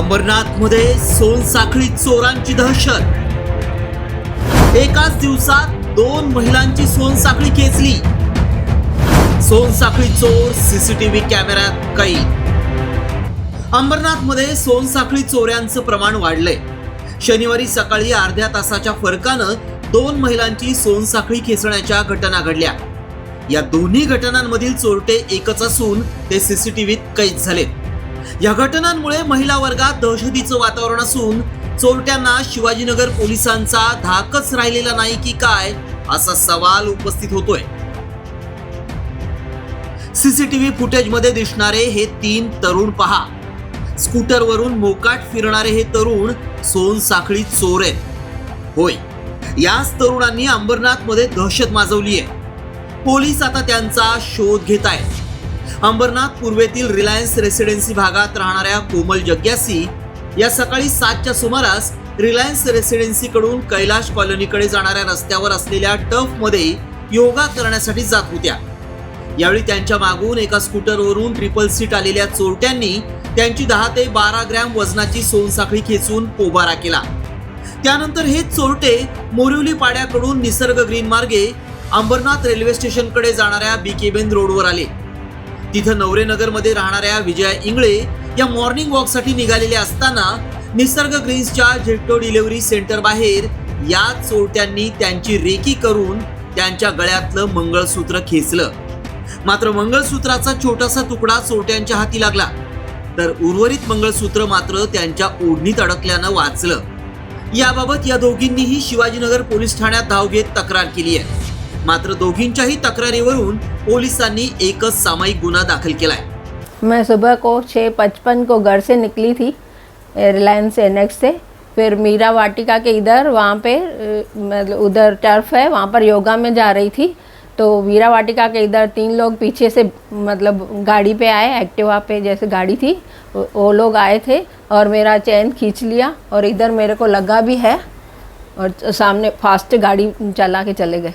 अंबरनाथमध्ये सोनसाखळी चोरांची दहशत. एकाच दिवसात दोन महिलांची सोनसाखळी खेचली. सोनसाखळी चोर सीसीटीव्ही कॅमेऱ्यात कैद. अंबरनाथमध्ये सोनसाखळी चोऱ्यांचं प्रमाण वाढलंय. शनिवारी सकाळी अर्ध्या तासाच्या फरकानं दोन महिलांची सोनसाखळी खेचण्याच्या घटना घडल्या. या दोन्ही घटनांमधील चोरटे एकच असून ते सीसीटीव्हीत कैद झालेत. या घटनांमुळे महिला वर्गात दहशतीचं वातावरण असून चोरट्यांना शिवाजीनगर पोलिसांचा धाकच राहिलेला नाही की काय असा सवाल उपस्थित होतोय. सीसीटीव्ही फुटेजमध्ये दिसणारे हे तीन तरुण पहा. स्कूटरवरून मोकाट फिरणारे हे तरुण सोन साखळी चोर आहेत. होय याच तरुणांनी अंबरनाथमध्ये दहशत माजवली आहे पोलीस आता त्यांचा शोध घेत आहेत अंबरनाथ पूर्वेतील रिलायन्स रेसिडेन्सी भागात राहणाऱ्या कोमल जग्यासी या सकाळी सातच्या सुमारास रिलायन्स रेसिडेन्सीकडून कैलाश कॉलनीकडे जाणाऱ्या रस्त्यावर असलेल्या टफमध्ये योगा करण्यासाठी जात होत्या. यावेळी त्यांच्या मागून एका स्कूटरवरून ट्रिपल सीट आलेल्या चोरट्यांनी त्यांची दहा ते बारा ग्रॅम वजनाची सोनसाखळी खेचून पोबारा केला. त्यानंतर हे चोरटे मोरिवली पाड्याकडून निसर्ग ग्रीन मार्गे अंबरनाथ रेल्वे स्टेशनकडे जाणाऱ्या बी केबेन रोडवर आले. तिथं नवरेनगरमध्ये राहणाऱ्या विजया इंगळे या मॉर्निंग वॉकसाठी असताना निसर्ग ग्रीन्सच्या झेटो डिलिव्हरी सेंटर बाहेर या चोरट्यांनी त्यांची रेकी करून त्यांच्या गळ्यातलं मंगळसूत्र खेचलं. मात्र मंगळसूत्राचा छोटासा तुकडा चोरट्यांच्या हाती लागला. तर उर्वरित मंगळसूत्र मात्र त्यांच्या ओढणीत अडकल्यानं वाचलं. याबाबत या दोघींनीही शिवाजीनगर पोलीस ठाण्यात धाव घेत तक्रार केली आहे. मात्र दोघींच्याही तक्रारीवरून पोलिसांनी एकच सामायिक गुन्हा दाखल केलाय. मैं सुबह को छः पचपन को घर से निकली थी, रिलायंस एनेक्स से। फिर मीरा वाटिका के इधर, वहाँ पे मतलब उधर टर्फ है, वहाँ पर योगा में जा रही थी। तो वीरा वाटिका के इधर तीन लोग पीछे से मतलब गाड़ी पे आए, एक्टिवा पे जैसे गाड़ी थी। वो लोग आए थे और मेरा चैन खींच लिया और इधर मेरे को लगा भी है और सामने फास्ट गाड़ी चला के चले गए।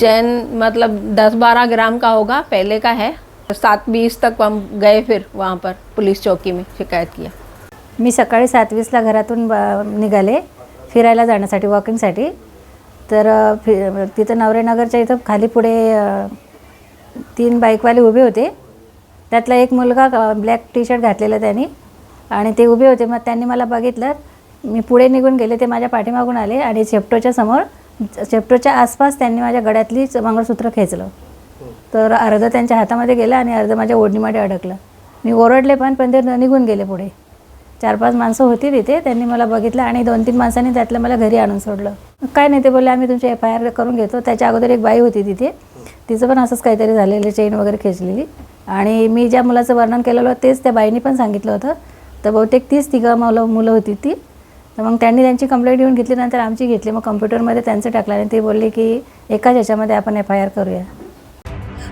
चैन मतलब दस बारह ग्राम का होगा पहले का है। सात बीस तक हम गए फिर वहाँ पर पुलिस चौकी में शिकायत किया। मी सकाळी सात वीसला घरातून ब- निघाले फिरायला जाण्यासाठी वॉकिंगसाठी तर अ, फि तिथं नवरेनगरच्या इथं खाली पुढे अ, तीन बाईकवाले उभे होते. त्यातला एक मुलगा अ, ब्लॅक टी शर्ट घातलेला त्यांनी आणि ते उभे होते. मग त्यांनी मला बघितलं मी पुढे निघून गेले ते माझ्या पाठीमागून आले आणि शेपटोच्या समोर चेप्टोच्या आसपास त्यांनी माझ्या गळ्यातलीच मंगळसूत्र खेचलं. तर अर्ध त्यांच्या हातामध्ये गेलं आणि अर्ध माझ्या ओढणीमध्ये अडकलं. मी ओरडले पण पण ते निघून गेले पुढे. चार पाच माणसं होती तिथे त्यांनी मला बघितलं आणि दोन तीन माणसांनी त्यातलं मला घरी आणून सोडलं. काय नाही ते बोलले आम्ही तुमची एफ आय आर करून घेतो. त्याच्या अगोदर एक बाई होती तिथे. तिचं पण असंच काहीतरी झालेलं चेन वगैरे खेचलेली. आणि मी ज्या मुलाचं वर्णन केलेलं होतं तेच त्या बाईनी पण सांगितलं होतं. तर बहुतेक तीच तिघं मुलं मुलं होती ती. तर मग त्यांनी त्यांची कंप्लेंट येऊन घेतली नंतर आमची घेतली. मग कम्प्युटरमध्ये त्यांचं टाकलं आणि ते बोलले की एकाच ह्याच्यामध्ये आपण एफ आय आर करूया.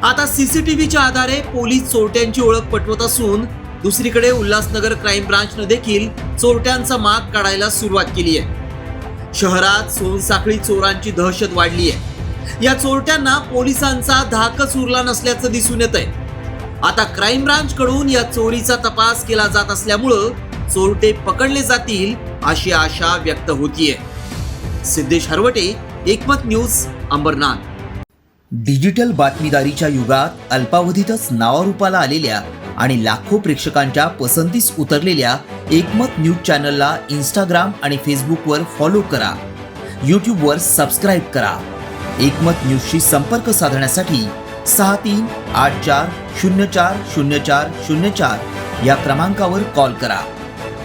आता सीसीटीव्हीच्या आधारे पोलीस चोरट्यांची ओळख पटवत असून दुसरीकडे उल्हासनगर क्राईम ब्रांचनं देखील चोरट्यांचा माग काढायला सुरुवात केली आहे. शहरात सोनसाखळी चोरांची दहशत वाढली आहे. या चोरट्यांना पोलिसांचा धाकच उरला नसल्याचं दिसून येत आहे आता क्राईम ब्रांच कडून या चोरीचा तपास केला जात असल्यामुळं चोरटे पकडले जातील अशी आशा व्यक्त होतीये. सिद्धेश हरवटे एकमत न्यूज अंबरनाथ. डिजिटल बातमीदारीच्या युगात अल्पावधीतच नावारूपाला आलेल्या आणि लाखो प्रेक्षकांच्या पसंतीस उतरलेल्या एकमत न्यूज चॅनलला इंस्टाग्राम आणि फेसबुकवर फॉलो करा. यूट्यूबवर सबस्क्राईब करा. एकमत न्यूजशी संपर्क साधण्यासाठी सहा तीन आठ चार शून्य चार शून्य चार शून्य चार या क्रमांकावर कॉल करा.